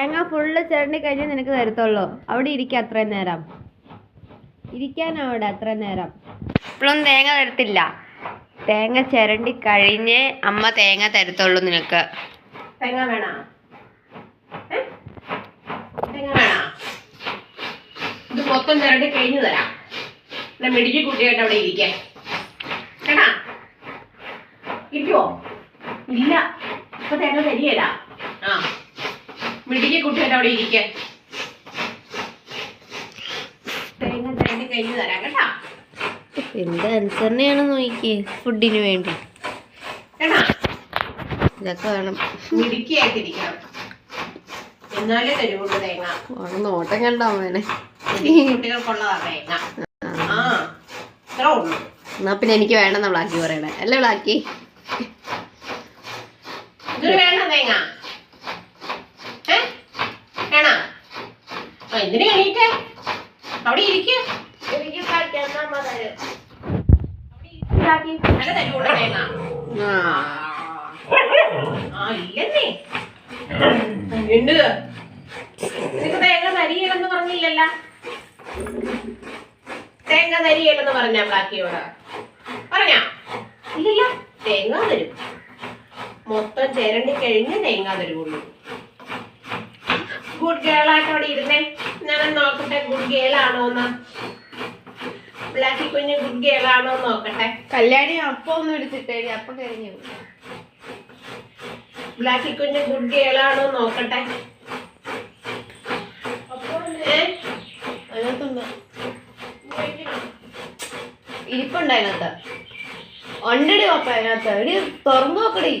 തേങ്ങ ഫുള്ള് ചിരണ്ടി കഴിഞ്ഞ് നിനക്ക് തരത്തുള്ളൂ. അവിടെ ഇരിക്ക അത്രയും നേരം. ഇരിക്കാനോ അവിടെ അത്രയും നേരം. ഇപ്പോഴൊന്നും തേങ്ങ തരത്തില്ല. തേങ്ങ ചിരണ്ടി കഴിഞ്ഞ് അമ്മ തേങ്ങ തരത്തുള്ളൂ നിനക്ക്. തേങ്ങ വേണോ? തേങ്ങ വേണോ? ഇത് മൊത്തം ചിരണ്ടി കഴിഞ്ഞു തരാം. മെഡിക്കൽ കുട്ടിയായിട്ട് അവിടെ ഇരിക്കാൻ കേട്ടാ ഇരിക്കുവോ? ഇല്ല. ഇപ്പൊ തേങ്ങ തരികയില്ല ആ. മിടുക്കി കുട്ടിയുടെ അവിടെ ഇരിക്കാൻ തേങ്ങ ചിരണ്ടി കഴിഞ്ഞു തരാം കേട്ടാ. എന്ത് അനുസരണയാണ് നോക്കിയേ? ഫുഡിന് വേണ്ടി. ഇതൊക്കെ വേണം. മിടുക്കിയായിട്ടിരിക്കണം. എന്നാലേ തേങ്ങ. നോട്ടം കണ്ടോ അവനെ. കുട്ടികൾക്കുള്ളതാ തേങ്ങ. ആ ഇത്ര ഉള്ളൂ. എന്നാ പിന്നെ എനിക്ക് വേണമെന്നാ ബ്ലാക്കി പറയണേ. അല്ലേ ബ്ലാക്കി വേണ്ട തേങ്ങ ഏ വേണോ ആ എന്തിനു എണീറ്റേ? അവിടെ ഇരിക്ക. തേങ്ങ തരികയില്ലെന്ന് പറഞ്ഞില്ലല്ല. തേങ്ങ തരികയില്ലെന്ന് പറഞ്ഞ ബ്ലാക്കിയോട് പറഞ്ഞ? ഇല്ലല്ല. തേങ്ങ തരും. മൊത്തം ചേരണ്ടി കഴിഞ്ഞ് തേങ്ങ തരുള്ളൂ ഗുഡ് ഗേൾ ആയിട്ട് അവിടെ ഇരുന്നേ. ഞാൻ നോക്കട്ടെ ഗുഡ് ഗേൾ ആണോന്ന് ബ്ലാക്കി കുഞ്ഞ് ഗുഡ് ഗേൾ ആണോ നോക്കട്ടെ. കല്യാണി അപ്പം ഒന്നും എടുത്തിട്ടേ അപ്പം കഴിഞ്ഞു ബ്ലാക്കി കുഞ്ഞ് ഗുഡ് ഗേൾ ആണോ നോക്കട്ടെ? ഒണ്ടടി ഇരിപ്പുണ്ട് അതിനകത്ത് ഉണ്ടടി പപ്പ അതിനകത്ത്. ഇടി തുറന്നു നോക്കടി.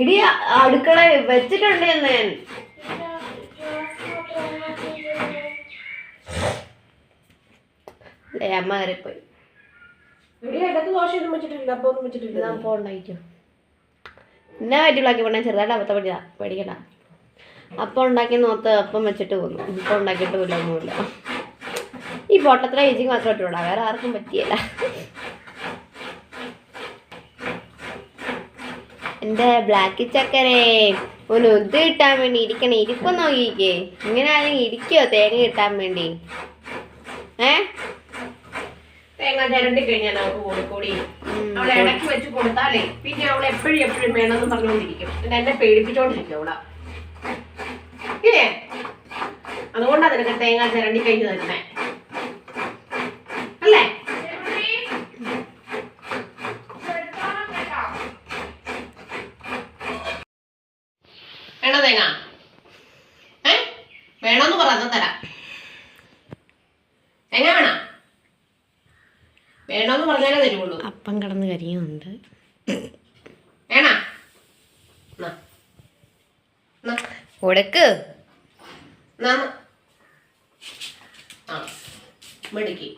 ഇടി അടുക്കള വെച്ചിട്ടുണ്ടെന്ന് ഞാൻ. വെച്ചിട്ടില്ല ഞാൻ പോണ്ടായിരിക്കും എന്നാ പറഞ്ഞാൽ ചെറുതായിട്ട് അബദ്ധം പഠിതാ പേടിക്കണ്ട. അപ്പം ഉണ്ടാക്കി നോത്ത് അപ്പം വെച്ചിട്ട് പോന്നു ഇപ്പം ഉണ്ടാക്കിയിട്ട് ഒന്നുമില്ല. ഈ പൊട്ടത്തിലെ ഏജിങ് മാത്രം പറ്റുള്ളൂ വേറെ ആർക്കും പറ്റിയല്ല. എന്റെ ബ്ലാക്ക് ചക്കരെ ഒന്ന് ഉത് കിട്ടാൻ വേണ്ടി ഇരിക്കണേ ഇരിപ്പം നോക്കിക്കേ. ഇങ്ങനെ ആരെങ്കിലും ഇരിക്കോ തേങ്ങ കിട്ടാൻ വേണ്ടി? ഏ? തേങ്ങ ചിരണ്ടി കഴിഞ്ഞാൽ അവൾക്ക് കൊടുക്കൂടി ഉം, അവളെ ഇടയ്ക്ക് വെച്ച് കൊടുത്താലേ പിന്നെ അവൾ എപ്പോഴും എപ്പോഴും വേണമെന്ന് പറഞ്ഞുകൊണ്ടിരിക്കും. പിന്നെ എന്നെ പേടിപ്പിച്ചോണ്ടിരിക്കും അവളെ. ഇല്ലേ? അതുകൊണ്ടാ നിനക്ക് തേങ്ങ ചിരണ്ടി കഴിഞ്ഞ് തന്നെ അല്ലേ? വേണോ തേങ്ങ? ഏ? വേണോന്ന് പറഞ്ഞ തരാം തേങ്ങ വേണോ വേണോന്ന് പറഞ്ഞാലേ തരുള്ളൂ അപ്പം കിടന്ന് കരിയുന്നുണ്ട്. വേണോ. കൊടുക്ക് മിടുക്കി.